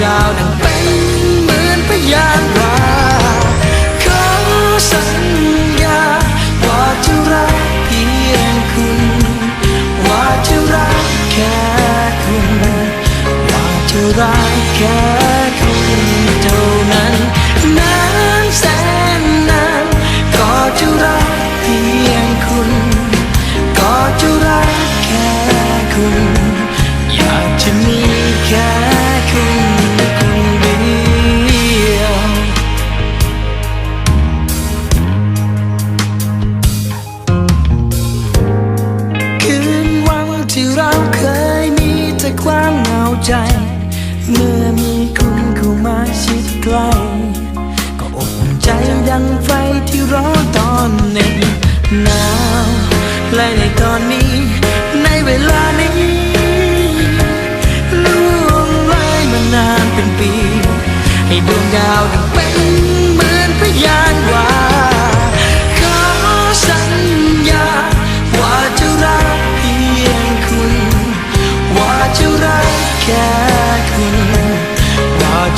ให้ดวงดาวดังเป็นเหมือนพยานว่าขอสัญญาว่าจะรักเพียงคุณ ว่าจะรักแค่คุณ ว่าจะรักแค่คุณเท่านั้นนานแสนนานก็จะรักเพียงคุณ ก็จะรักแค่คุณ ใจ เมื่อมีคุณเข้ามาชิดใกล้ก็อบอุ่นใจดังไฟที่ร้อนตอนหน็บหนาวและในตอนนี้ ในเวลานี้ล่วงเลยมานานเป็นปี ให้ดวงดาวดังเป็นเหมือนพยาน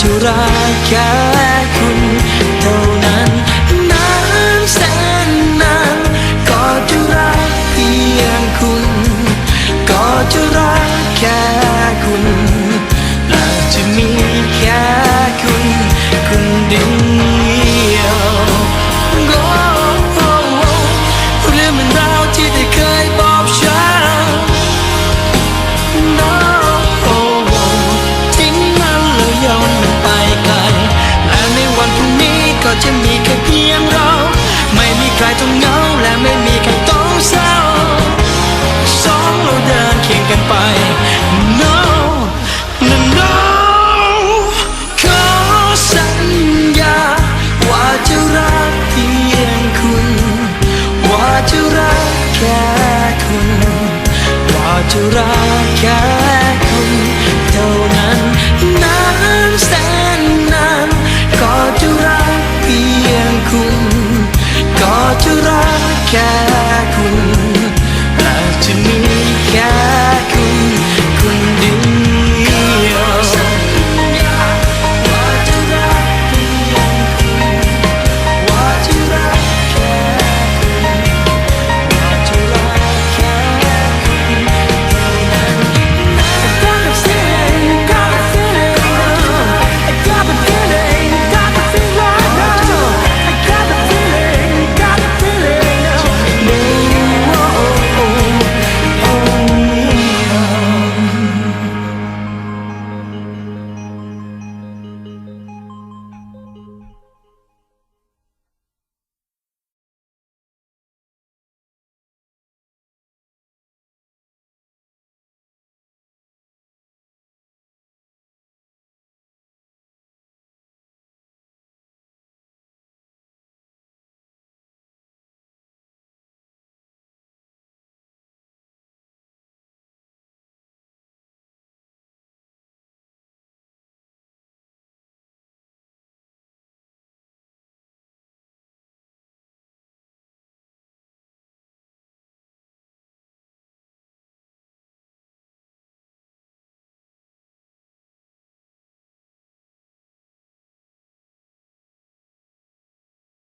ว่าจะรักแค่คุณ คียงกันไป No No No ขอสัญญา ว่าจะรักเพียงคุณ ว่าจะรักแค่คุณ ว่าจะรักแค่คุณเท่านั้นนานแสนนานก็จะรักเพียงคุณ ก็จะรักแค่คุณและจะมี